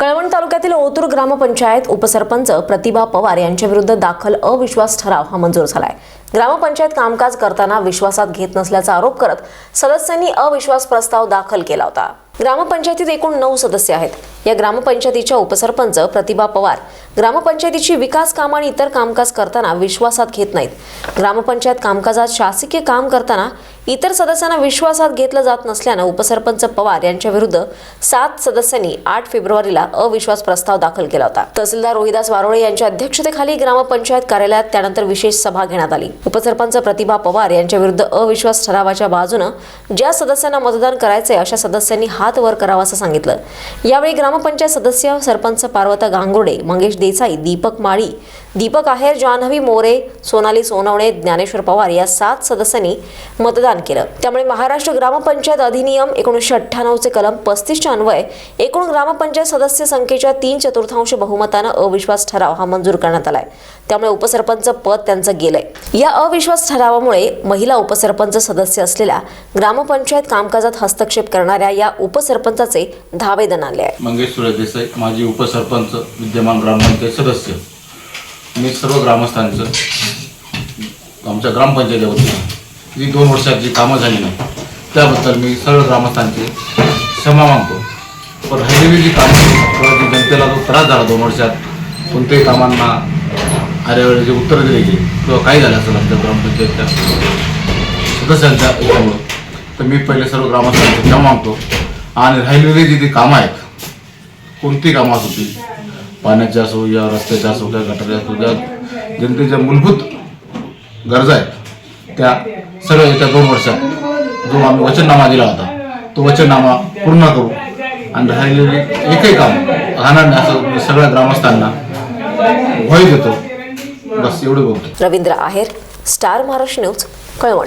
कळवण तालुक्यातील ओतूर ग्रामपंचायत उपसरपंच प्रतिभा पवार यांच्या विरुद्ध दाखल अविश्वास ठराव हा मंजूर झालाय. ग्रामपंचायत कामकाज करताना विश्वासात घेत नसल्याचा आरोप करत सदस्यांनी अविश्वास प्रस्ताव दाखल केला होता. ग्रामपंचायतीत एकूण नऊ सदस्य आहेत. या ग्रामपंचायतीच्या उपसरपंच प्रतिभा पवार. ग्रामपंचायतीची विकास कामं आणि इतर कामकाज करताना विश्वासात घेत नाहीत. ग्रामपंचायत कामकाजात शासकीय काम करताना इतर सदस्यांना विश्वासात घेतलं जात नसल्यानं उपसरपंच पवार यांच्याविरुद्ध सात सदस्यांनी आठ फेब्रुवारीला अविश्वास प्रस्ताव दाखल केला होता. तहसीलदार रोहिदास वारोळे यांच्या अध्यक्षतेखाली ग्रामपंचायत कार्यालयात त्यानंतर विशेष सभा घेण्यात आली. उपसरपंच प्रतिभा पवार यांच्या विरुद्ध अविश्वास ठरावाच्या बाजूनं ज्या सदस्यांना मतदान करायचे अशा सदस्यांनी हात वर करावा असं सांगितलं. यावेळी ग्राम ग्रामपंचायत सदस्य सरपंच पार्वता गांगुर्डे मंगेश देसाई दीपक माळी दीपक आहेर जान्हवी मोरे सोनाली सोनवणे ज्ञानेश्वर पवार या सात सदस्यांनी मतदान केलं. त्यामुळे महाराष्ट्र ग्रामपंचायत अधिनियम एकोणीसशे अठ्ठ्याण्णवचे कलम पस्तीसच्या अन्वये एकूण ग्रामपंचायत सदस्य संख्येच्या तीन चतुर्थांश बहुमतानं अविश्वास ठराव हा मंजूर करण्यात आलाय. त्यामुळे उपसरपंच पद त्यांचं गेलंय. या अविश्वास ठरावामुळे महिला उपसरपंच सदस्य असलेल्या ग्रामपंचायत कामकाजात हस्तक्षेप करणाऱ्या या उपसरपंचाचे धावेदन आले आहे. सुरेश देसाई माजी उपसरपंच विद्यमान ग्रामपंचायत सदस्य. मी सर्व ग्रामस्थांचं आमच्या ग्रामपंचायतीच्या वतीनं जी दोन वर्षात जी कामं झाली नाही त्याबद्दल मी सर्व ग्रामस्थांचे क्षमा मागतो. पण राहिलेली जी कामं किंवा जी जनतेला जो त्रास झाला दोन वर्षात कोणत्याही कामांना आर्यावेळी जे उत्तरं दिले गेले किंवा काही झालं असेल आमच्या ग्रामपंचायतच्या सदस्यांच्या याच्यामुळं तर मी पहिले सर्व ग्रामस्थांचे क्षमा मागतो. आणि राहिलेली जी ती कामं आहेत कोणती कामं असू ती पाण्याची असो या रस्त्याच्या असो किंवा गटाच्या असो ज्या जनतेच्या मूलभूत गरजा आहेत. त्या सर्व येत्या दोन वर्षात. जो आम्ही वचननामा दिला होता तो वचननामा पूर्ण करू आणि राहिलेली एकही काम राहणार नाही असं सगळ्या ग्रामस्थांना भय देतो. बस एवढं बोलतो रवींद्र आहेर स्टार महाराष्ट्र न्यूज कळवण.